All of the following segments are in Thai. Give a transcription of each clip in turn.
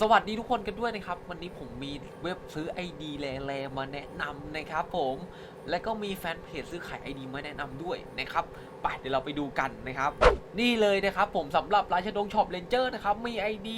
สวัสดีทุกคนกันด้วยนะครับ วันนี้ผมมีเว็บซื้อ ID แลๆมาแนะนำนะครับผมและก็มีแฟนเพจซื้อขาย ID มาแนะนำด้วยนะครับไปเดี๋ยวเราไปดูกันนะครับ นี่เลยนะครับผมสำหรับราชดงช็อปเลนเจอร์นะครับมี ID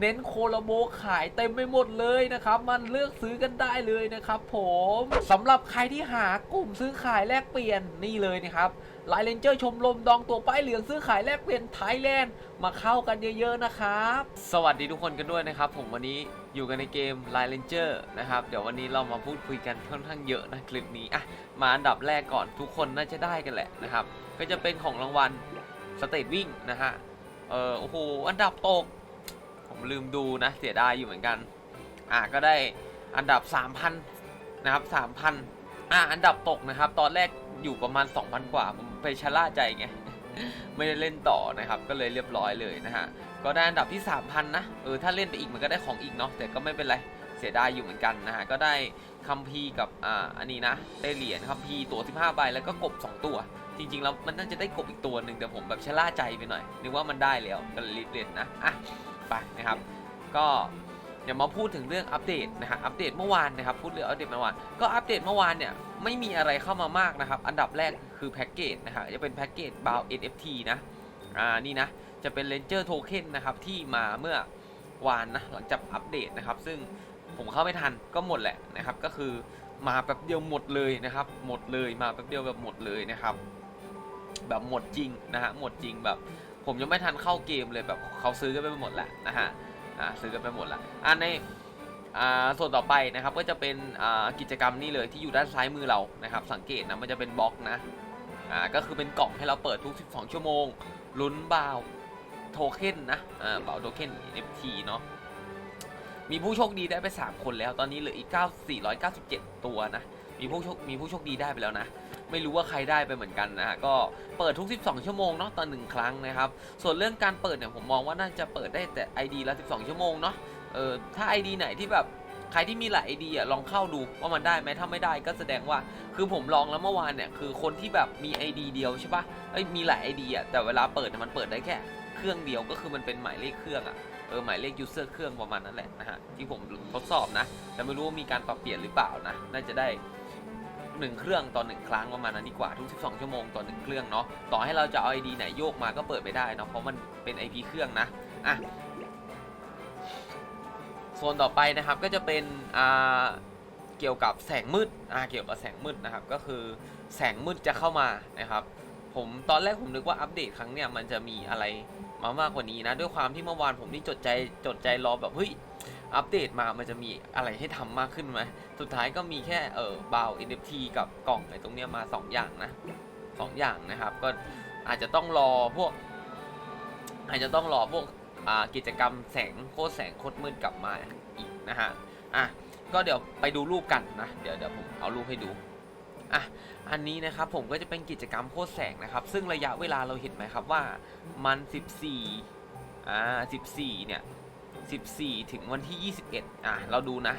เน้นโคโลโบขายเต็มไปหมดเลยนะครับ มันเลือกซื้อกันได้เลยนะครับผมสำหรับใครที่หากลุ่มซื้อขายแลกเปลี่ยนนี่เลยนะครับ ไลน์เลนเจอร์ชมรมดองตัวป้ายเหลืองซื้อขายแลกเปลี่ยนไทยแลนด์มาเข้ากันเยอะๆนะครับ สวัสดีทุกคนกันด้วยนะครับ ผมวันนี้อยู่กันในเกม Line Ranger นะครับ เดี๋ยววันนี้เรามาพูดคุยกันค่อนข้างเยอะนะคลิปนี้อะมาอันดับแรกก่อนทุกคนน่าจะได้กันแหละนะครับ ก็จะเป็นของรางวัลสเตทวิ่งนะฮะเออโอ้โหอันดับตก ผมลืมดูนะเสียดายอยู่เหมือนกัน อะก็ได้อันดับ 3,000 นะครับ 3,000อะอันดับตกนะครับ ตอนแรกอยู่ประมาณ 2,000 กว่าผม ไปชะล่าใจไง ไม่ได้เล่นต่อนะครับ ก็เลยเรียบร้อยเลยนะฮะ ก็ได้อันดับที่ 3,000 นะ เออ ถ้าเล่นไปอีกมันก็ได้ของอีกเนาะ แต่ก็ไม่เป็นไร เสียดายอยู่เหมือนกันนะฮะ ก็ได้คัมภีร์กับ อ่า อันนี้นะ ได้เหรียญคัมภีร์ตัว 15 ใบ แล้วก็กบ 2 ตัว จริงๆ แล้วมันน่าจะได้กบอีกตัวหนึ่งแต่ผมแบบชะล่าใจไปหน่อย นึกว่ามันได้แล้ว ก็เลยรีบเล่นนะ อะ ไปนะครับ ก็ เดี๋ยวมาพูดถึงเรื่องอัปเดตนะฮะอัปเดตเมื่อวานนะครับพูดเรื่องอัปเดตเมื่อวานก็อัปเดตเมื่อวานเนี่ยไม่มีอะไรเข้ามามากนะครับ อันดับแรกคือแพ็กเกจนะฮะจะเป็นแพ็กเกจบาว NFT นะอ่านี่นะจะเป็น Ranger Token นะครับที่มาเมื่อวานนะหลังจากอัปเดตนะครับ ซึ่งผมเข้าไม่ทันก็หมดแหละนะครับก็คือมาแป๊บเดียวหมดเลยนะครับ หมดเลยมาแป๊บเดียวแบบหมดเลยนะครับ แบบหมดจริงนะฮะหมดจริงแบบ ผมยังไม่ทันเข้าเกมเลยแบบเขาซื้อกันไปหมดแล้วนะฮะ อ่าซื้อกันไปหมดละอ่าในอ่าส่วนต่อไปนะครับก็จะเป็นอ่ากิจกรรมนี่เลยที่อยู่ด้านซ้ายมือเรานะครับ สังเกตนะมันจะเป็นบล็อกนะอ่าก็คือเป็นกล่องให้เราเปิดทุก 12 ชั่วโมงลุ้นบาวโทเค็นนะอ่าบาวโทเค็น NFT เนาะมีผู้โชคดีได้ไป 3 คนแล้วตอนนี้เหลืออีก 9 497 ตัวนะ มีผู้โชคมีผู้โชคดีได้ไปแล้วนะ ไม่รู้ว่าใครได้ไปเหมือนกันนะฮะก็เปิดทุก 12 ชั่วโมงเนาะต่อหนึ่งครั้งนะครับ ส่วนเรื่องการเปิดเนี่ยผมมองว่าน่าจะเปิดได้แต่ ID ละ 12 ชั่วโมงเนาะเออถ้า ID ไหนที่แบบใครที่มีหลาย ID อะลองเข้าดูว่ามันได้ไหมถ้าไม่ได้ก็แสดงว่าคือผมลองแล้วเมื่อวานเนี่ยคือคนที่แบบมี ID เดียวใช่ปะเอ้ยมีหลาย ID อะแต่เวลาเปิดเนี่ยมันเปิดได้แค่เครื่องเดียวก็คือมันเป็นหมายเลขเครื่องอะเออหมายเลข user เครื่องประมาณนั้นแหละนะฮะที่ผมทดสอบนะแต่ไม่รู้ว่ามีการปรับเปลี่ยนหรือเปล่านะน่าจะได้ หนึ่งเครื่องต่อหนึ่งครั้งประมาณนั้นดีกว่าทุก 12 ชั่วโมงต่อหนึ่งเครื่องเนาะต่อให้เราจะเอา ID ไหนโยกมาก็เปิดไม่ได้เนาะเพราะมันเป็น IP เครื่องนะอะโซนต่อไปนะครับก็จะเป็นอ่าเกี่ยวกับแสงมืดอ่าเกี่ยวกับแสงมืดนะครับก็คือแสงมืดจะเข้ามานะครับผมตอนแรกผมนึกว่าอัปเดตครั้งเนี้ยมันจะมีอะไรมามากกว่านี้นะด้วยความที่เมื่อวานผมนี่จดใจจดใจรอแบบเฮ้ย อัปเดตมามันจะมีอะไรให้ทำมากขึ้นไหมสุดท้ายก็มีแค่เออบาว NFT กับกล่องไอ้ตรงเนี้ยมา 2 อย่างนะสองอย่างนะครับ ก็อาจจะต้องรอพวก อาจจะต้องรอพวกกิจกรรมแสงโคตรแสงโคตรมืดกลับมาอีกนะฮะอะก็เดี๋ยวไปดูรูปกันนะ เดี๋ยวเดี๋ยวผมเอารูปให้ดูอะอันนี้นะครับผมก็จะเป็นกิจกรรมโคตรแสงนะครับ ซึ่งระยะเวลาเราเห็นไหมครับว่ามัน 14อ่า14เนี่ย 14 ถึงวันที่ 21 อะ เราดูนะ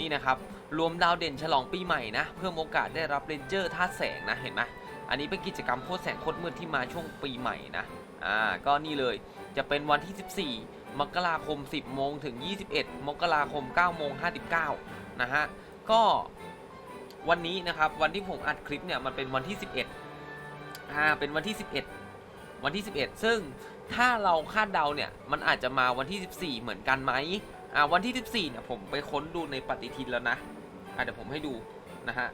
นี่นะครับ รวมดาวเด่นฉลองปีใหม่นะ เพิ่มโอกาสได้รับเรนเจอร์ท่าตุแสงนะ เห็นไหมอันนี้เป็นกิจกรรมโคตรแสงโคตรมืดที่มาช่วงปีใหม่นะ อ่า ก็นี่เลย จะเป็นวันที่ 14 มกราคม 10 โมงถึง 21 มกราคม 9 โมง 59 นะฮะ ก็วันนี้นะครับ วันที่ผมอัดคลิปเนี่ย มันเป็นวันที่ 11 อ่า เป็นวันที่ 11 วันที่ 11 ซึ่ง ถ้าเราคาดเดาเนี่ย มันอาจจะมาวันที่ 14 เหมือนกันไหมอ่าวันที่ 14เนี่ยผมไปค้นดูในปฏิทินแล้วนะอ่าเดี๋ยวผมให้ดูนะฮะ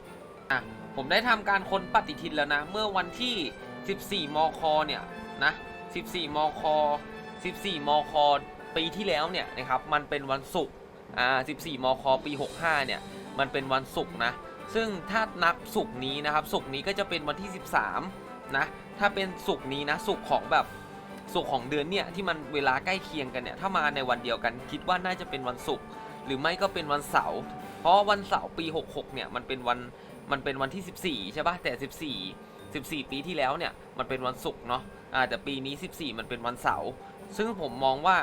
อะผมได้ทำการค้นปฏิทินแล้วนะ เมื่อวันที่ 14 มค เนี่ยนะ 14 มค 14 มค ปีที่แล้วเนี่ยนะครับ มันเป็นวันศุกร์อ่า 14 มค ปี 65 เนี่ย มันเป็นวันศุกร์นะ ซึ่งถ้านับศุกร์นี้นะครับ ศุกร์นี้ก็จะเป็นวันที่ 13 นะ ถ้าเป็นศุกร์นี้นะ ศุกร์ของแบบ ศุกร์ของเดือนเนี่ยที่มันเวลาใกล้เคียงกันเนี่ยถ้ามาในวันเดียวกันคิดว่าน่าจะเป็นวันศุกร์หรือไม่ก็เป็นวันเสาร์เพราะวันเสาร์ปี 66 เนี่ยมันเป็นวันมันเป็นวันที่ 14 ใช่ปะแต่ 14 14 ปีที่แล้วเนี่ยมันเป็นวันศุกร์เนาะอ่าแต่ปีนี้ 14 มันเป็นวันเสาร์ซึ่งผมมองว่า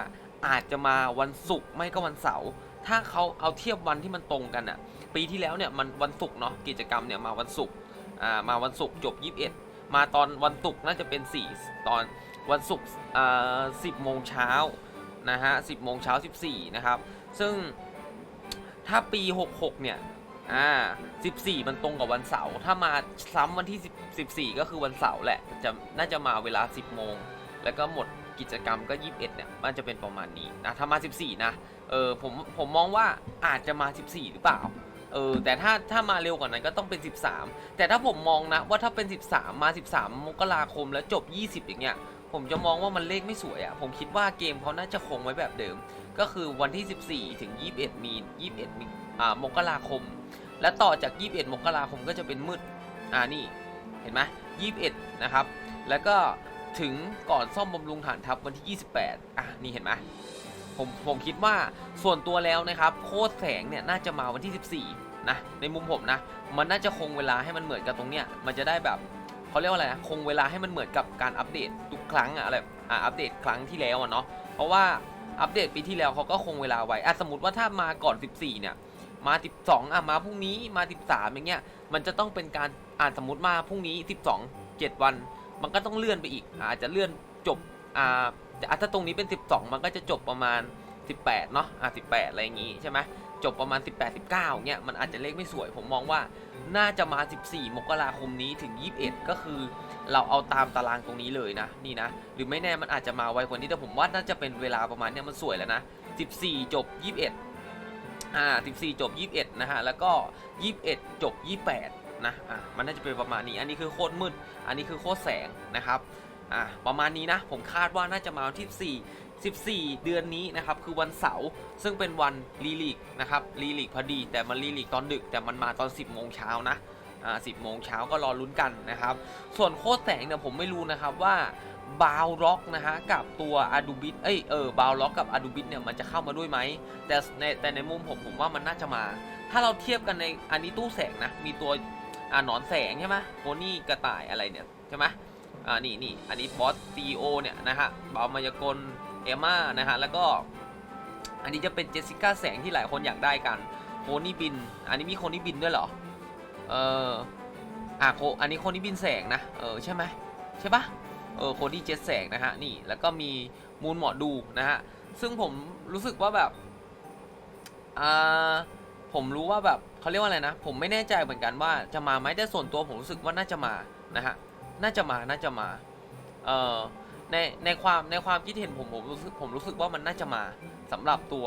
อาจจะมาวันศุกร์ไม่ก็วันเสาร์ถ้าเขาเอาเทียบวันที่มันตรงกันอะปีที่แล้วเนี่ยมันวันศุกร์เนาะกิจกรรมเนี่ยมาวันศุกร์อ่ามาวันศุกร์จบ 21 มาตอนวันศุกร์น่าจะเป็น 4 ตอน วันศุกร์อ่า10โมงเช้านะฮะ10โมงเช้า14นะครับ ซึ่งถ้าปี66เนี่ยอ่า14มันตรงกับวันเสาร์ถ้ามาซ้ำวันที่10 14ก็คือวันเสาร์แหละจะน่าจะมาเวลา10โมงแล้วก็หมดกิจกรรมก็21เนี่ยมันจะเป็นประมาณนี้นะถ้ามา14นะเออผมผมมองว่าอาจจะมา14หรือเปล่าเออแต่ถ้าถ้ามาเร็วกว่านั้นก็ต้องเป็น 13 แต่ถ้าผมมองนะว่าถ้าเป็น 13 มา 13 มกราคมแล้วจบ 20 อย่างเงี้ย ผมจะมองว่ามันเลขไม่สวยอะ่ะ ผมคิดว่าเกมเขาน่าจะคงไว้แบบเดิม ก็คือวันที่ 14 ถึง 21 มี 21มีอ่ามกราคม และต่อจาก 21 มกราคมก็จะเป็นมืด อ่านี่ เห็นไหม21 นะครับ แล้วก็ถึงก่อนซ่อมบำรุงฐานทัพวันที่ 28 อะ นี่เห็นไหมผมผมคิดว่าส่วนตัวแล้วนะครับ โคตรแสงเนี่ยน่าจะมาวันที่ 14 นะ ในมุมผมนะ มันน่าจะคงเวลาให้มันเหมือนกับตรงเนี้ย มันจะได้แบบ เขาเรียกว่าอะไรนะคงเวลาให้มันเหมือนกับการอัปเดตทุกครั้งอะอะไรอ่าอัปเดตครั้งที่แล้วอะเนาะเพราะว่าอัปเดตปีที่แล้วเขาก็คงเวลาไว้อะสมมติว่าถ้ามาก่อน 14 เนี่ย มา 12 อะมาพรุ่งนี้มา 13 อย่างเงี้ย มันจะต้องเป็นการอ่านสมมติมาพรุ่งนี้ 12 7 วัน มันก็ต้องเลื่อนไปอีก อาจจะเลื่อนจบอ่าแต่อะถ้าตรงนี้เป็น 12 มันก็จะจบประมาณ 18 เนาะอะ18 อะไรอย่างงี้ใช่ไหมจบประมาณ 18 19เงี้ย มันอาจจะเลขไม่สวย ผมมองว่า น่าจะมา 14 มกราคมนี้ถึง 21 ก็คือ เราเอาตามตารางตรงนี้เลยนะ นี่นะ หรือไม่แน่มันอาจจะมาไวกว่านี้แต่ผมว่าน่าจะเป็นเวลาประมาณเนี้ยมันสวยแล้วนะ 14 จบ 21 อ่า 14 จบ 21 นะฮะ แล้วก็ 21 จบ 28 นะ อ่ามันน่าจะเป็นประมาณนี้ อันนี้คือโคตรมืด อันนี้คือโคตรแสงนะครับ อ่า ประมาณนี้นะ ผมคาดว่าน่าจะมาวันที่4 14 เดือนนี้นะครับคือวันเสาร์ซึ่งเป็นวันรีลีกนะครับรีลีกพอดี แต่มันรีลีกตอนดึกแต่มันมาตอน 10โมงเช้านะอ่า10โมงเช้าก็รอลุ้นกันนะครับ ส่วนโคตรแสงเนี่ยผมไม่รู้นะครับว่าบาวล็อกนะฮะกับตัวอาดูบิ t เอ้ยเออบาวล็อกกับอาดูบิ t เนี่ยมันจะเข้ามาด้วยไหมแต่ในแต่ในมุมผมผมว่ามันน่าจะมา ถ้าเราเทียบกันในอันนี้ตู้แสงนะมีตัวอ่าหนอนแสงใช่ไหมโพนี่กระต่ายอะไรเนี่ยใช่ไหมอ่านี่นี่อันนี้บอสซีโอเนี่ยนะฮะบาวมายากล อมมานะฮะแล้วก็อันนี้จะเป็นเจสสิก้าแสงที่หลายคนอยากได้กันโคนี่บิน อันนี้มีโคนี่บินด้วยเหรอ เอออะโคอันนี้โคนี่บินแสงนะ เออใช่ไหมใช่ปะเออโคนี่เจ็ตแสงนะฮะนี่แล้วก็มีมูลหมอดูนะฮะซึ่งผมรู้สึกว่าแบบอ่าผมรู้ว่าแบบเขาเรียกว่าอะไรนะ ผมไม่แน่ใจเหมือนกันว่าจะมาไหมแต่ส่วนตัวผมรู้สึกว่าน่าจะมานะฮะน่าจะมาน่าจะมา เออ ในในความในความคิดเห็นผมผมรู้สึกผมรู้สึกว่ามันน่าจะมาสำหรับตัว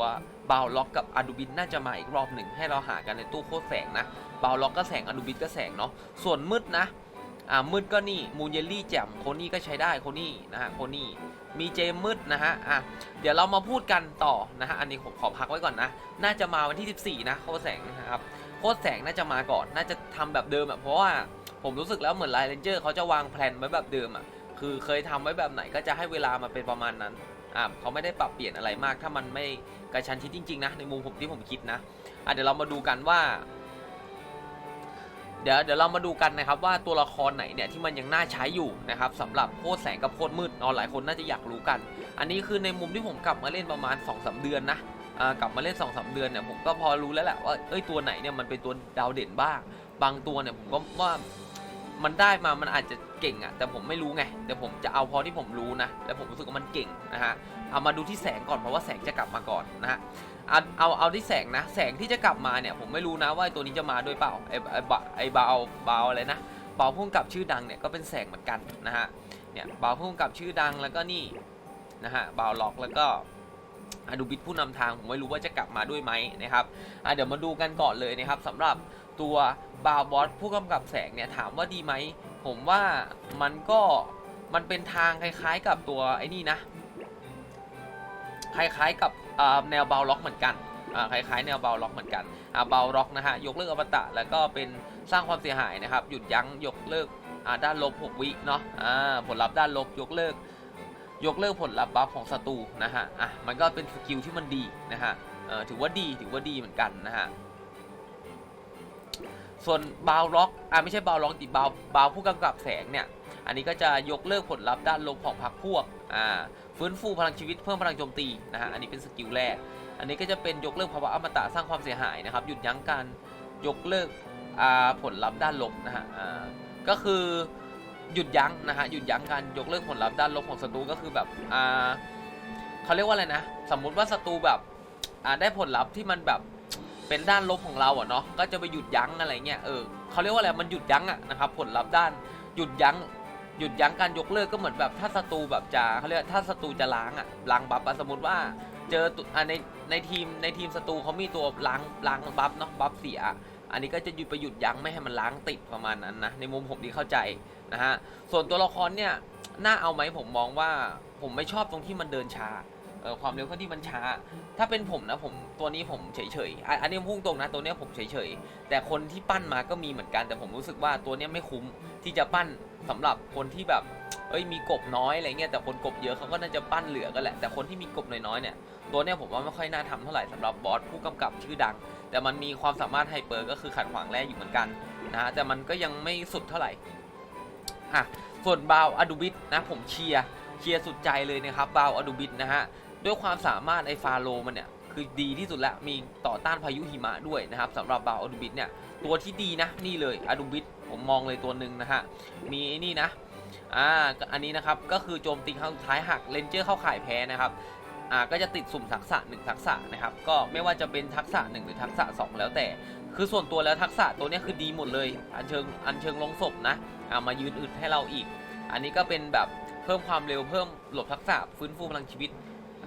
บาวล็อกกับอาดูบินน่าจะมาอีกรอบหนึ่งให้เราหากันในตู้โคตรแสงนะบาวล็อกก็แสงอาดูบินก็แสงเนาะส่วนมืดนะอ่ามืดก็นี่มูนเยลลี่แจ่มโคนี่ก็ใช้ได้โคนี่นะฮะโคนี่มีเจมมืดนะฮะอะเดี๋ยวเรามาพูดกันต่อนะฮะอันนี้ผมขอพักไว้ก่อนนะ น่าจะมาวันที่ 14 นะโคตรแสงนะครับโคตรแสงน่าจะมาก่อนน่าจะทำแบบเดิมอะเพราะว่าผมรู้สึกแล้วเหมือนไลน์เรนเจอร์เขาจะวางแผนไว้แบบเดิมอะ คือเคยทำไว้แบบไหนก็จะให้เวลามาเป็นประมาณนั้นอ่าเขาไม่ได้ปรับเปลี่ยนอะไรมาก ถ้ามันไม่กระชันชิดจริงๆนะในมุมผมที่ผมคิดนะอะเดี๋ยวเรามาดูกันว่า เดี๋ยวเดี๋ยวเรามาดูกันนะครับว่าตัวละครไหนเนี่ยที่มันยังน่าใช้อยู่นะครับสำหรับโคตรแสงกับโคตรมืดนาะหลายคนน่าจะอยากรู้กัน อันนี้คือในมุมที่ผมกลับมาเล่นประมาณ2อสเดือนนะอ่ากลับมาเล่น2อสเดือนเนี่ยผมก็พอรู้แล้วแหละว่าเอ้ยตัวไหนเนี่ยมันเป็นตัวดาวเด่นบ้าง บางตัวเนี่ยผมก็ว่า มันได้มามันอาจจะเก่งอะแต่ผมไม่รู้ไงแต่ผมจะเอาพอที่ผมรู้นะแล้วผมรู้สึกว่ามันเก่งนะฮะเอามาดูที่แสงก่อนเพราะว่าแสงจะกลับมาก่อนนะฮะเอาเอาเอาที่แสงนะ แสงที่จะกลับมาเนี่ยผมไม่รู้นะว่าตัวนี้จะมาด้วยเปล่าไอ้ไอ้บะไอ้บาวบาวอะไรนะบาวพุ่งกับชื่อดังเนี่ยก็เป็นแสงเหมือนกันนะฮะเนี่ยบาวพุ่งกับชื่อดังแล้วก็นี่นะฮะบาวล็อกแล้วก็อดูบิทผู้นำทางผมไม่รู้ว่าจะกลับมาด้วยไหมนะครับอะเดี๋ยวมาดูกันก่อนเลยนะครับสำหรับ ตัวบาวบอสผู้กำกับแสงเนี่ยถามว่าดีไหม ผมว่ามันก็มันเป็นทางคล้ายๆกับตัวไอ้นี่นะ คล้ายๆกับแนวเบาล็อกเหมือนกันคล้ายๆแนวเบาล็อกเหมือนกันเบาล็อกนะฮะ ยกเลิกอมตะ แล้วก็เป็นสร้างความเสียหายนะครับ หยุดยั้งยกเลิกด้านลบ 6 วิเนาะผลลัพธ์ด้านลบยกเลิก ยกเลิกผลลัพธ์บัฟของศัตรูนะฮะ อะ มันก็เป็นสกิลที่มันดีนะฮะถือว่าดี ถือว่าดีเหมือนกันนะฮะ ส่วนบาวล็อกอ่าไม่ใช่บาวล็อกดิบาวบาวผู้กำกับแสงเนี่ย อันนี้ก็จะยกเลิกผลลัพธ์ด้านลบของพรรคพวกอ่าฟื้นฟูพลังชีวิตเพิ่มพลังโจมตีนะฮะอันนี้เป็นสกิลแรก อันนี้ก็จะเป็นยกเลิกภาวะอมตะสร้างความเสียหายนะครับหยุดยั้งการยกเลิกอ่าผลลัพธ์ด้านลบนะฮะอ่าก็คือหยุดยั้งนะฮะหยุดยั้งการยกเลิกผลลัพธ์ด้านลบของศัตรูก็คือแบบอ่าเขาเรียกว่าอะไรนะ สมมุติว่าศัตรูแบบอ่าได้ผลลัพธ์ที่มันแบบ เป็นด้านลบของเราอะเนาะก็จะไปหยุดยั้งอะไรเงี้ยเออเขาเรียกว่าอะไรมันหยุดยั้งอะนะครับผลลัพธ์ด้านหยุดยั้งหยุดยั้งการยกเลิกก็เหมือนแบบถ้าศัตรูแบบจะเขาเรียกถ้าศัตรูจะล้างอะล้างบัฟอะสมมติว่าเจออ่าในในทีมในทีมศัตรูเขามีตัวล้างล้างบัฟเนาะบัฟเสียอันนี้ก็จะหยุดไปหยุดยั้งไม่ให้มันล้างติดประมาณนั้นนะในมุมผมที่เข้าใจนะฮะส่วนตัวละครเนี่ยน่าเอาไหมผมมองว่าผมไม่ชอบตรงที่มันเดินช้า เออความเร็วเขาที่มันช้า ถ้าเป็นผมนะผมตัวนี้ผมเฉยๆอะอันนี้พุ่งตรงนะตัวเนี้ยผมเฉยๆแต่คนที่ปั้นมาก็มีเหมือนกัน แต่ผมรู้สึกว่าตัวเนี้ยไม่คุ้มที่จะปั้นสำหรับคนที่แบบเอ้ยมีกบน้อยอะไรเงี้ยแต่คนกบเยอะเขาก็น่าจะปั้นเหลือกันแหละแต่คนที่มีกบน้อยๆเนี่ยตัวเนี้ยผมว่าไม่ค่อยน่าทำเท่าไหร่สำหรับบอสผู้กำกับชื่อดัง แต่มันมีความสามารถไฮเปอร์ก็คือขัดขวางแร่อยู่เหมือนกันนะฮะแต่มันก็ยังไม่สุดเท่าไหร่อะส่วนบาวอดูบิทนะผมเชียร์เชียร์สุดใจเลยนะครับบาวอดูบิทนะฮะ ด้วยความสามารถไอฟาโลมันเนี่ยคือดีที่สุดและมีต่อต้านพายุหิมะด้วยนะครับสำหรับบาวอดูบิทเนี่ยตัวที่ดีนะนี่เลยอดูบิทผมมองเลยตัวหนึ่งนะฮะมีไอ้นี่นะอ่าอันนี้นะครับก็คือโจมตีครั้งสุดท้ายหักเลนเจอร์เข้าข่ายแพ้นะครับอ่าก็จะติดสุ่มทักษะ1ทักษะนะครับก็ไม่ว่าจะเป็นทักษะ 1 หรือทักษะ 2 แล้วแต่ คือส่วนตัวแล้วทักษะตัวเนี้ยคือดีหมดเลย อันเชิงอันเชิงลงศพนะอ่ามายืนอึดให้เราอีก อันนี้ก็เป็นแบบเพิ่มความเร็วเพิ่มหลบทักษะฟื้นฟูพลังชีวิต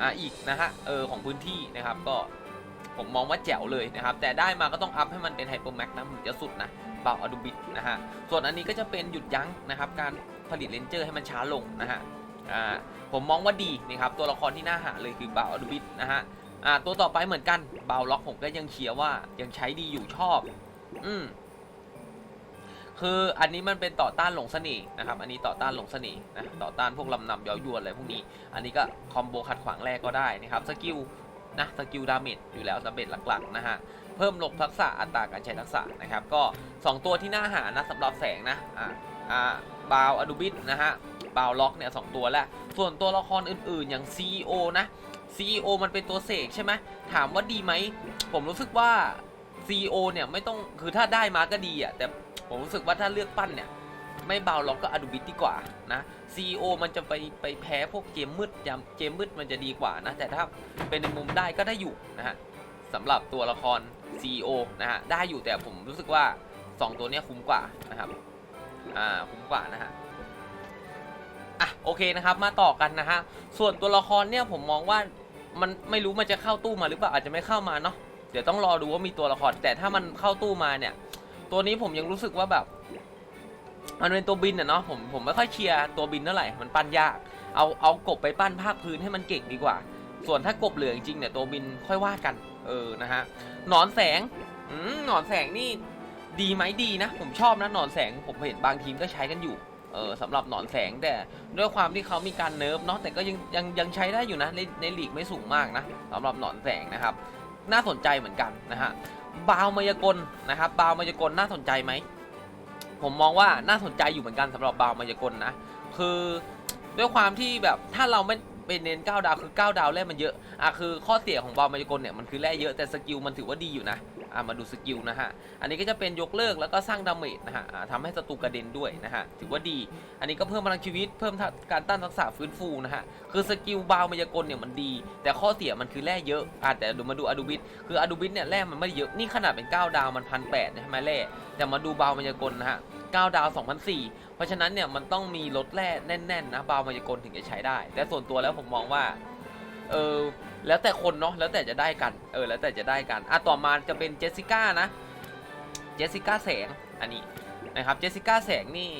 อ่าอีกนะฮะเออของพื้นที่นะครับก็ผมมองว่าแจ๋วเลยนะครับ แต่ได้มาก็ต้องอัพให้มันเป็นไฮเปอร์แม็กนะถึงจะสุดนะเบาอดูบิดนะฮะส่วนอันนี้ก็จะเป็นหยุดยั้งนะครับ การผลิตเลนเจอร์ให้มันช้าลงนะฮะอ่าผมมองว่าดีนะครับตัวละครที่น่าหาเลยคือเบาอดูบิทนะฮะอ่าตัวต่อไปเหมือนกันเบาล็อกผมก็ยังเชียร์ว่ายังใช้ดีอยู่ชอบ อืม คืออันนี้มันเป็นต่อต้านหลงเสน่ห์นะครับ อันนี้ต่อต้านหลงเสน่ห์นะต่อต้านพวกลำนำเย้ายวนอะไรพวกนี้ อันนี้ก็คอมโบขัดขวางแรกก็ได้นะครับสกิลนะสกิลดาเมจอยู่แล้วดาเมจหลักๆนะฮะเพิ่มลบทักษะอัตราการใช้ทักษะนะครับ ก็ 2 ตัวที่น่าหานะสำหรับแสงนะอ่าอ่าบาวอดูบิทนะฮะบาวล็อกเนี่ยสตัวแล้ว ส่วนตัวละครอื่นๆ อย่าง CEO นะ CEO มันเป็นตัวเสกใช่ไหมถามว่าดีไหม ผมรู้สึกว่า CEO เนี่ยไม่ต้องคือถ้าได้มาก็ดีอะแต่ ผมรู้สึกว่าถ้าเลือกปั้นเนี่ย ไม่เบาล็อกก็อดูบิทดีกว่านะ CEO มันจะไปไปแพ้พวกเกมมืดยามเกมมืดมันจะดีกว่านะ แต่ถ้าเป็นในมุมได้ก็ได้อยู่นะฮะสำหรับตัวละคร CEO นะฮะได้อยู่แต่ผมรู้สึกว่า 2 ตัวเนี้ยคุ้มกว่านะครับอ่าคุ้มกว่านะฮะอะโอเคนะครับมาต่อกันนะฮะส่วนตัวละครเนี่ยผมมองว่ามันไม่รู้มันจะเข้าตู้มาหรือเปล่าอาจจะไม่เข้ามาเนาะเดี๋ยวต้องรอดูว่ามีตัวละครแต่ถ้ามันเข้าตู้มาเนี่ย ตัวนี้ผมยังรู้สึกว่าแบบ มันเป็นตัวบินอะเนาะผมผมไม่ค่อยเชียร์ตัวบินเท่าไหร่มันปั้นยาก เอาเอากบไปปั้นภาคพื้นให้มันเก่งดีกว่า ส่วนถ้ากบเหลือจริงเนี่ยตัวบินค่อยว่ากัน เออนะฮะหนอนแสงอืมหนอนแสงนี่ดีไหมดีนะ ผมชอบนะหนอนแสงผมเห็นบางทีมก็ใช้กันอยู่เออสำหรับหนอนแสงแต่ด้วยความที่เขามีการเนิร์ฟเนาะแต่ก็ยังยังยังใช้ได้อยู่นะในในลีกไม่สูงมากนะสำหรับหนอนแสงนะครับ น่าสนใจเหมือนกันนะฮะ บาวมายากลนะครับบาวมายากลน่าสนใจไหมผมมองว่าน่าสนใจอยู่เหมือนกันสำหรับบาวมายากลนะคือด้วยความที่แบบถ้าเราไม่ เป็นเน้น9ดาวคือ 9 ดาวแร่มันเยอะอะคือข้อเสียของบาวมายากลเนี่ยมันคือแร่เยอะแต่สกิลมันถือว่าดีอยู่นะอะมาดูสกิลนะฮะอันนี้ก็จะเป็นยกเลิกแล้วก็สร้างดาเมจนะฮะอ่าทำให้ศัตรูกระเด็นด้วยนะฮะถือว่าดี อันนี้ก็เพิ่มพลังชีวิตเพิ่มการต้านทักษะฟื้นฟูนะฮะคือสกิลบาวมายากลเนี่ยมันดี แต่ข้อเสียมันคือแร่เยอะอ่าแต่ดูมาดูอดูบิทคืออดูบิทเนี่ยแร่มันไม่เยอะนี่ขนาดเป็น 9 ดาวมันพันแปดใช่ไหมแร่แต่มาดูบาวมายากลนะฮะ 9 ดาว 2,004 เพราะฉะนั้นเนี่ยมันต้องมีลดแร่แน่นๆนะบาวมายากลถึงจะใช้ได้ แต่ส่วนตัวแล้วผมมองว่า เออแล้วแต่คนเนาะแล้วแต่จะได้กัน เออ แล้วแต่จะได้กัน อะ ต่อมาจะเป็นเจสสิก้านะ เจสสิก้าแสง อันนี้นะครับ เจสสิก้าแสงนี่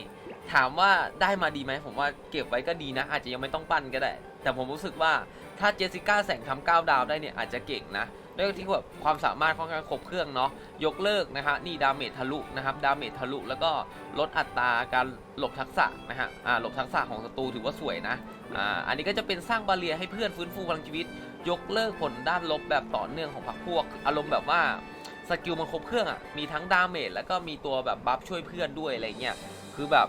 ถามว่าได้มาดีไหมผมว่าเก็บไว้ก็ดีนะ อาจจะยังไม่ต้องปั้นก็ได้ แต่ผมรู้สึกว่า ถ้าเจสสิก้าแสงทำเก้าดาวได้เนี่ยอาจจะเก่งนะด้วยที่แบบความสามารถค่อนข้างครบเครื่องเนาะยกเลิกนะฮะนี่ดาเมจทะลุนะครับดาเมจทะลุแล้วก็ลดอัตราการหลบทักษะนะฮะอ่าหลบทักษะของศัตรูถือว่าสวยนะอ่าอันนี้ก็จะเป็นสร้างบาเรียให้เพื่อนฟื้นฟูพลังชีวิต ยกเลิกผลด้านลบแบบต่อเนื่องของพรรคพวก อารมณ์แบบว่าสกิลมันครบเครื่องอะมีทั้งดาเมจแล้วก็มีตัวแบบบัฟช่วยเพื่อนด้วยอะไรเงี้ยคือแบบ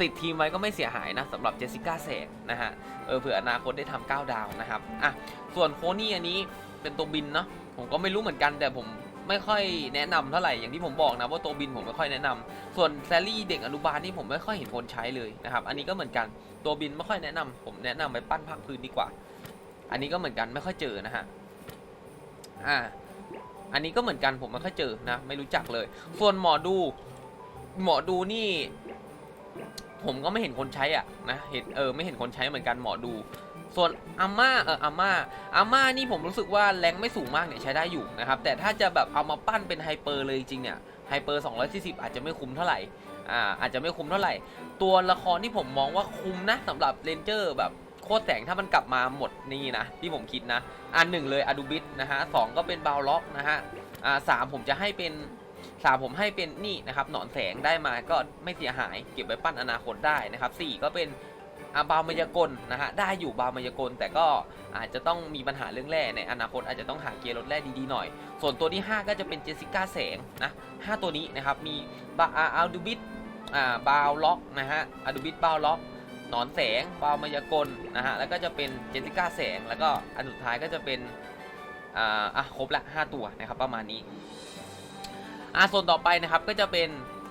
ติดทีมไว้ก็ไม่เสียหายนะสำหรับเจสสิก้าแสงนะฮะเออเผื่ออนาคตได้ทำ9ดาวนะครับอะส่วนโคนี่อันนี้เป็นตัวบินเนาะผมก็ไม่รู้เหมือนกันแต่ผมไม่ค่อยแนะนำเท่าไหร่อย่างที่ผมบอกนะว่าตัวบินผมไม่ค่อยแนะนำส่วนแซลลี่เด็กอนุบาลนี่ผมไม่ค่อยเห็นคนใช้เลยนะครับอันนี้ก็เหมือนกันตัวบินไม่ค่อยแนะนำผมแนะนำไปปั้นภาคพื้นดีกว่า อันนี้ก็เหมือนกันไม่ค่อยเจอนะฮะอ่าอันนี้ก็เหมือนกันผมไม่ค่อยเจอนะไม่รู้จักเลย ส่วนหมอดูหมอดูนี่ ผมก็ไม่เห็นคนใช้อะนะเห็นเออไม่เห็นคนใช้เหมือนกันหมอดู ส่วนอาม่าเอออาม่าอาม่านี่ผมรู้สึกว่าแรงไม่สูงมากเนี่ยใช้ได้อยู่นะครับแต่ถ้าจะแบบเอามาปั้นเป็นไฮเปอร์เลยจริงเนี่ยไฮเปอร์240 อาจจะไม่คุ้มเท่าไหร่อ่าอาจจะไม่คุ้มเท่าไหร่ ตัวละครที่ผมมองว่าคุ้มนะสำหรับเรนเจอร์แบบโคตรแสงถ้ามันกลับมาหมดนี่นะ ที่ผมคิดนะ อันหนึ่งเลยอดูบิสนะฮะสองก็เป็นบาวล็อกนะฮะอ่าสามผมจะให้เป็น สามผมให้เป็นนี่นะครับหนอนแสงได้มาก็ไม่เสียหายเก็บไว้ปั้นอนาคตได้นะครับสี่ก็เป็นอาบาวมายากลนะฮะได้อยู่บาวมายากล แต่ก็อาจจะต้องมีปัญหาเรื่องแร่ในอนาคตอาจจะต้องหาเกียร์รถแร่ดีๆหน่อย ส่วนตัวที่ 5 ก็จะเป็นเจสสิก้าแสงนะห้าตัวนี้นะครับมีบาอาดูบิสอ่าบาวล็อกนะฮะอะดูบิทบาวล็อกหนอนแสงบาวมายากลนะฮะแล้วก็จะเป็นเจสสิก้าแสงแล้วก็อันสุดท้ายก็จะเป็นอ่าครบละ 5 ตัวนะครับประมาณนี้ อ่าส่วนต่อไปนะครับก็จะเป็น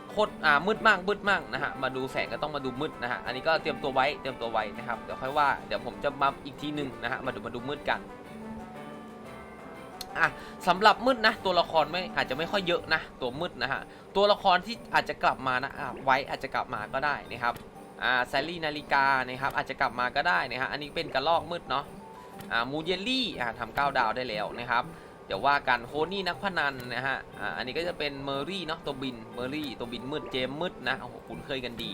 โคตรอ่ามืดมากมืดมากนะฮะมาดูแสงก็ต้องมาดูมืดนะฮะอันนี้ก็เตรียมตัวไว้เตรียมตัวไว้นะครับเดี๋ยวค่อยว่าเดี๋ยวผมจะมาอีกทีหนึ่งนะฮะมาดูมาดูมืดกันอะสำหรับมืดนะตัวละครไม่อาจจะไม่ค่อยเยอะนะตัวมืดนะฮะตัวละครที่อาจจะกลับมานะอะไว้อาจจะกลับมาก็ได้นะครับอ่าแซลลี่นาฬิกานะครับอาจจะกลับมาก็ได้นะฮะอันนี้เป็นกระลอกมืดเนาะอ่ามูเยลลี่อ่าทำเก้าดาวได้แล้วนะครับ เดี๋ยวว่ากันโฮนี่นักพนันนะฮะอ่าอันนี้ก็จะเป็นเมอรี่เนาะตัวบินเมอรี่ตัวบินมืดเจมมืดนะโอ้โหคุ้นเคยกันดี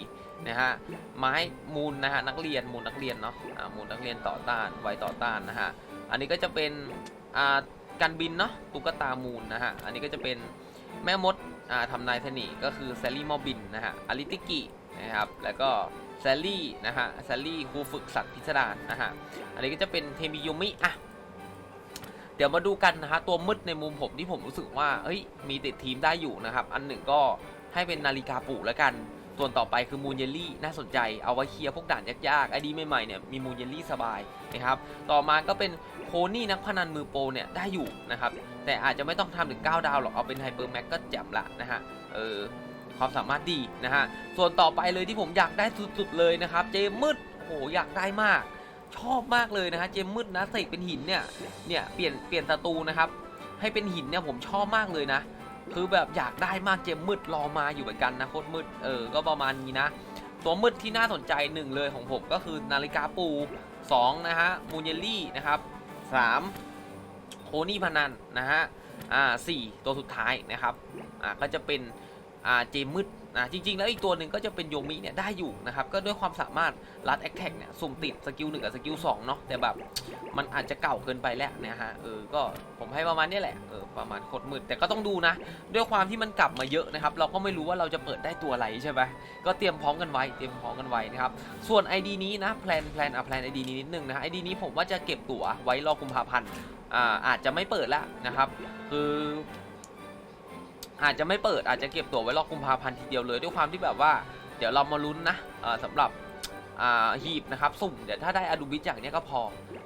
นะฮะไม้มูลนะฮะนักเรียนมูลนักเรียนเนาะอ่ามูลนักเรียนต่อต้านไวต่อต้านนะฮะอันนี้ก็จะเป็นอ่าการบินเนาะตุ๊กตามูลนะฮะอันนี้ก็จะเป็นแม่มดอ่าทำนายเสน่ห์ก็คือแซลลี่มอบินนะฮะอลิติกินะครับแล้วก็แซลลี่นะฮะแซลลี่ครูฝึกสัตว์พิสดารนะฮะอันนี้ก็จะเป็นเทมิยมิอะ เดี๋ยวมาดูกันนะฮะตัวมืดในมุมผมที่ผมรู้สึกว่าเฮ้ยมีติดทีมได้อยู่นะครับ อันหนึ่งก็ให้เป็นนาฬิกาปลุกแล้วกันส่วนต่อไปคือมูนเยลลี่น่าสนใจเอาไว้เคลียร์พวกด่านยากๆไอดีใหม่ๆเนี่ยมีมูนเยลลี่สบายนะครับต่อมาก็เป็นโคนี่นักพนันมือโปรเนี่ยได้อยู่นะครับแต่อาจจะไม่ต้องทำถึง 9 ดาวหรอกเอาเป็นไฮเปอร์แม็กก็แจ่มละนะฮะเออความสามารถดีนะฮะส่วนต่อไปเลยที่ผมอยากได้สุดๆเลยนะครับ เจมมืดโหอยากได้มาก ชอบมากเลยนะฮะเจมมืดนะเสกเป็นหินเนี่ยเนี่ยเปลี่ยนเปลี่ยนศัตรูนะครับ ให้เป็นหินเนี่ยผมชอบมากเลยนะ คือแบบอยากได้มากเจมมืดรอมาอยู่เหมือนกันนะโคตรมืดเออก็ประมาณนี้นะ ตัวมืดที่น่าสนใจหนึ่งเลยของผมก็คือนาฬิกาปูสองนะฮะมูเยลลี่นะครับสามโคนี่พนันนะฮะอ่าสี่ตัวสุดท้ายนะครับอ่าก็จะเป็น อ่าเจมมืดอ่าจริง ๆ แล้วอีกตัวหนึ่งก็จะเป็นโยมิเนี่ยได้อยู่นะครับ ก็ด้วยความสามารถรัดแอคแท็กเนี่ยสุ่มติดสกิลหนึ่งกับสกิลสองเนาะแต่แบบมันอาจจะเก่าเกินไปแล้วนะฮะเออก็ผมให้ประมาณนี้แหละเออประมาณโคตรมืดแต่ก็ต้องดูนะ ด้วยความที่มันกลับมาเยอะนะครับ เราก็ไม่รู้ว่าเราจะเปิดได้ตัวอะไรใช่ไหมก็เตรียมพร้อมกันไว้เตรียมพร้อมกันไว้นะครับส่วน ID นี้นะแพลนแพลนอะแพลน ID นี้นิดนึงนะ ID นี้ผมว่าจะเก็บตั๋วไว้รอกุมภาพันธ์อ่าอาจจะไม่เปิดแล้วนะครับ คือ อาจจะไม่เปิดอาจจะเก็บตั๋วไว้รอกุมภาพันธ์ทีเดียวเลยด้วยความที่แบบว่า เดี๋ยวเรามาลุ้นนะสำหรับอ่าฮีบนะครับสุ่มเดี๋ยวถ้าได้อดูบิจากเนี้ยก็พอ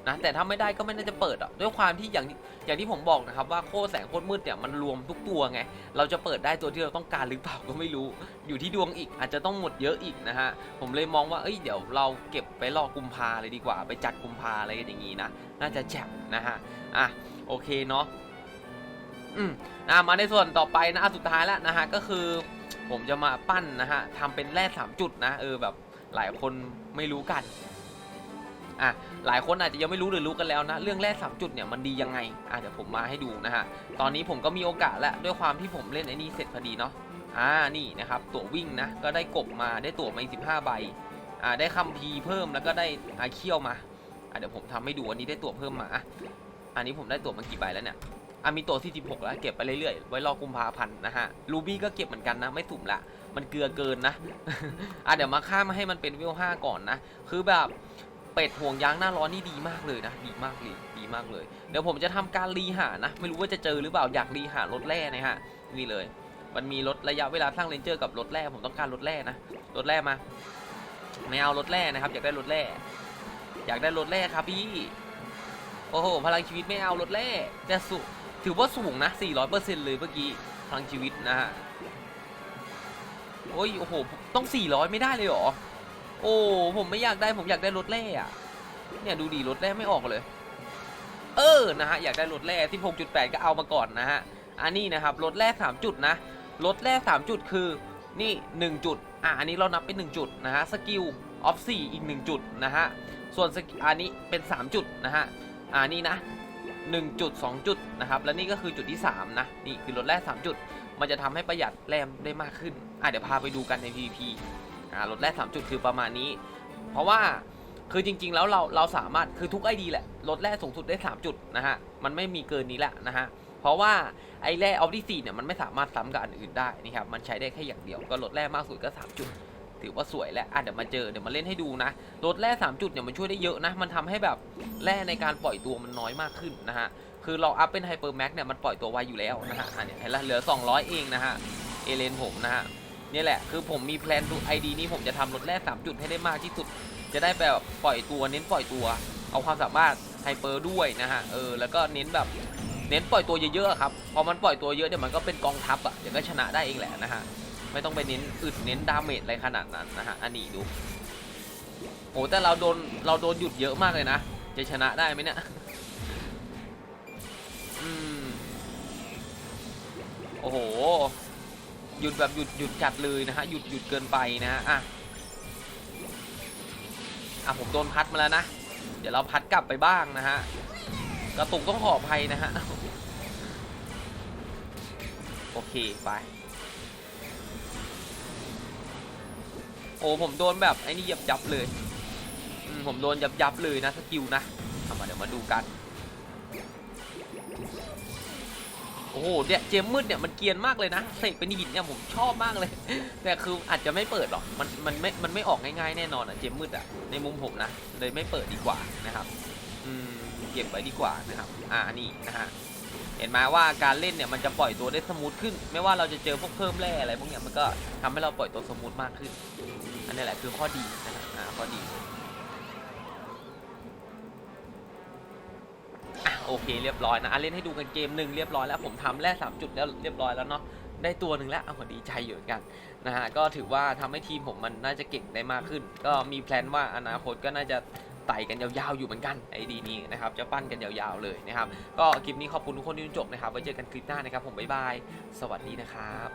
นะแต่ถ้าไม่ได้ก็ไม่น่าจะเปิดอะด้วยความที่อย่างอย่างที่ผมบอกนะครับว่าโคแสงโคตรมืดเนี่ยมันรวมทุกตัวไงเราจะเปิดได้ตัวที่เราต้องการหรือเปล่าก็ไม่รู้ อยู่ที่ดวงอีกอาจจะต้องหมดเยอะอีกนะฮะผมเลยมองว่าเอ้ยเดี๋ยวเราเก็บไปรอกุมภาเลยดีกว่า ไปจัดกุมภาอะไรกันอย่างงี้นะน่าจะแจ่มนะฮะอะโอเคเนาะ อืมนะมาในส่วนต่อไปนะสุดท้ายแล้วนะฮะก็คือผมจะมาปั้นนะฮะทำเป็นแร่สามจุดนะเออแบบหลายคนไม่รู้กันอะหลายคนอาจจะยังไม่รู้หรือรู้กันแล้วนะ เรื่องแร่สามจุดเนี่ยมันดียังไงอะเดี๋ยวผมมาให้ดูนะฮะตอนนี้ผมก็มีโอกาสแล้วด้วยความที่ผมเล่นไอ้นี่เสร็จพอดีเนาะอ่านี่นะครับตั๋ววิ่งนะก็ได้กบมาได้ตั๋วมาอีกสิบห้าใบอ่าได้คัมภีร์เพิ่มแล้วก็ได้อาเคียวมาอะเดี๋ยวผมทำให้ดูอันนี้ได้ตั๋วเพิ่มมาอะอันนี้ผมได้ตั๋วมากี่ใบแล้วเนี่ย อะมีตัวที่16แล้วเก็บไปเรื่อยๆ ไว้รอกุมภาพันธ์นะฮะรูบี้ก็เก็บเหมือนกันนะ ไม่สุ่มละ มันเกลือเกินนะ อะเดี๋ยวมาข้ามาให้มันเป็นเวล5ก่อนนะ คือแบบเป็ดห่วงยางหน้าร้อนนี่ดีมากเลยนะ ดีมากเลยดีมากเลย เดี๋ยวผมจะทำการรีหานะ ไม่รู้ว่าจะเจอหรือเปล่าอยากรีหารถแร่นะฮะนี่เลย มันมีรถระยะเวลาสร้างเลนเจอร์กับรถแร่ผมต้องการรถแร่นะรถแร่มาไม่เอารถแร่นะครับ อยากได้รถแร่อยากได้รถแร่ครับพี่โอ้โหพลังชีวิตไม่เอารถแร่แต่สุ ถือว่าสูงนะ 400%เลยเมื่อกี้พลังชีวิตนะฮะ โอ้ย โอ้โห ต้อง 400 ไม่ได้เลยเหรอ โอ้ ผมไม่อยากได้ ผมอยากได้รถแร่อะเนี่ยดูดีรถแร่ไม่ออกเลย เออ นะฮะ อยากได้รถแร่16.8 ก็เอามาก่อนนะฮะ อันนี้นะครับรถแร่3จุดนะ รถแร่3จุดคือ นี่ 1 จุด อะ อันนี้เรานับเป็น1จุดนะฮะ สกิลออฟ4อีก 1 จุดนะฮะ ส่วนสกิลอันนี้เป็น 3 จุดนะฮะ อ่านี่นะ 1จุด2จุดนะครับ และนี่ก็คือจุดที่ 3 นะ นี่คือรถแร่3จุด มันจะทำให้ประหยัดแรมได้มากขึ้น อะเดี๋ยวพาไปดูกันใน PVP อ่ารถแร่3จุดคือประมาณนี้ เพราะว่าคือจริง ๆ แล้วเราเราสามารถคือทุก ID แหละลดแร่สูงสุดได้ 3 จุดนะฮะ มันไม่มีเกินนี้แหละนะฮะ เพราะว่าไอแร่ออฟดิซีเนี่ยมันไม่สามารถซ้ำกับอันอื่นได้นี่ครับ มันใช้ได้แค่อย่างเดียว ก็ลดแร่มากสุดก็ 3 จุด ถือว่าสวยแล้วอะเดี๋ยวมาเจอเดี๋ยวมาเล่นให้ดูนะลดแร่3จุดเนี่ยมันช่วยได้เยอะนะ มันทำให้แบบแร่ในการปล่อยตัวมันน้อยมากขึ้นนะฮะคือเราอัพเป็นไฮเปอร์แม็กเนี่ยมันปล่อยตัวไวอยู่แล้วนะฮะอันนี้เห็นละเหลือ 200 เองนะฮะเอเลนผมนะฮะนี่แหละคือผมมีแพลนดู ID นี้ผมจะทำลดแร่3จุดให้ได้มากที่สุด จะได้แบบปล่อยตัวเน้นปล่อยตัว เอาความสามารถไฮเปอร์ด้วยนะฮะเออแล้วก็เน้นแบบเน้นปล่อยตัวเยอะๆครับ พอมันปล่อยตัวเยอะเนี่ยมันก็เป็นกองทัพอะเดี๋ยวก็ชนะได้เองแหละนะฮะ ไม่ต้องไปเน้นอึดเน้นดาเมจอะไรขนาดนั้นนะฮะอันนี้ดูโอ้แต่เราโดนเราโดนหยุดเยอะมากเลยนะ จะชนะได้ไหมเนี่ยอืมโอ้โหหยุดแบบหยุดหยุดจัดเลยนะฮะหยุดหยุดเกินไปนะฮะอะอะผมโดนพัดมาแล้วนะ เดี๋ยวเราพัดกลับไปบ้างนะฮะกระตุกต้องขออภัยนะฮะ โอเค ไป อ้ผมโดนแบบไอ้นี่ยับยับเลยผมโดนยับยับเลยนะสกิลนะเอามาเดี๋ยวมาดูกันโอ้โหเนี่ยเจมมืดเนี่ยมันเกียนมากเลยนะเสกเป็นหินเนี่ยผมชอบมากเลย แต่คืออาจจะไม่เปิดหรอกมันมันไม่มันไม่ออกง่ายๆแน่นอนอะเจมมืดอะในมุมผมนะเลยไม่เปิดดีกว่านะครับอืมเก็บไว้ดีกว่านะครับอ่านี่นะฮะ เห็นไหมว่าการเล่นเนี่ยมันจะปล่อยตัวได้สมูทขึ้น ไม่ว่าเราจะเจอพวกเพิ่มแร่อะไรพวกเนี้ยมันก็ทำให้เราปล่อยตัวสมูทมากขึ้น อันนี้แหละคือข้อดีนะครับข้อดีโอเคเรียบร้อยนะอะเล่นให้ดูกันเกมหนึ่งเรียบร้อยแล้วผมทำแร่สามจุดแล้วเรียบร้อยแล้วเนาะได้ตัวหนึ่งแล้วอะผมดีใจอยู่เหมือนกันนะฮะก็ถือว่าทำให้ทีมผมมันน่าจะเก่งได้มากขึ้น ก็มีแพลนว่าอนาคตก็น่าจะ ไต่กันยาวๆอยู่เหมือนกันไอ้ดีนี้นะครับจะปั้นกันยาวๆเลยนะครับ ก็คลิปนี้ขอบคุณทุกคนที่ดูจบนะครับไว้เจอกันคลิปหน้านะครับผมบ๊ายบายสวัสดีนะครับ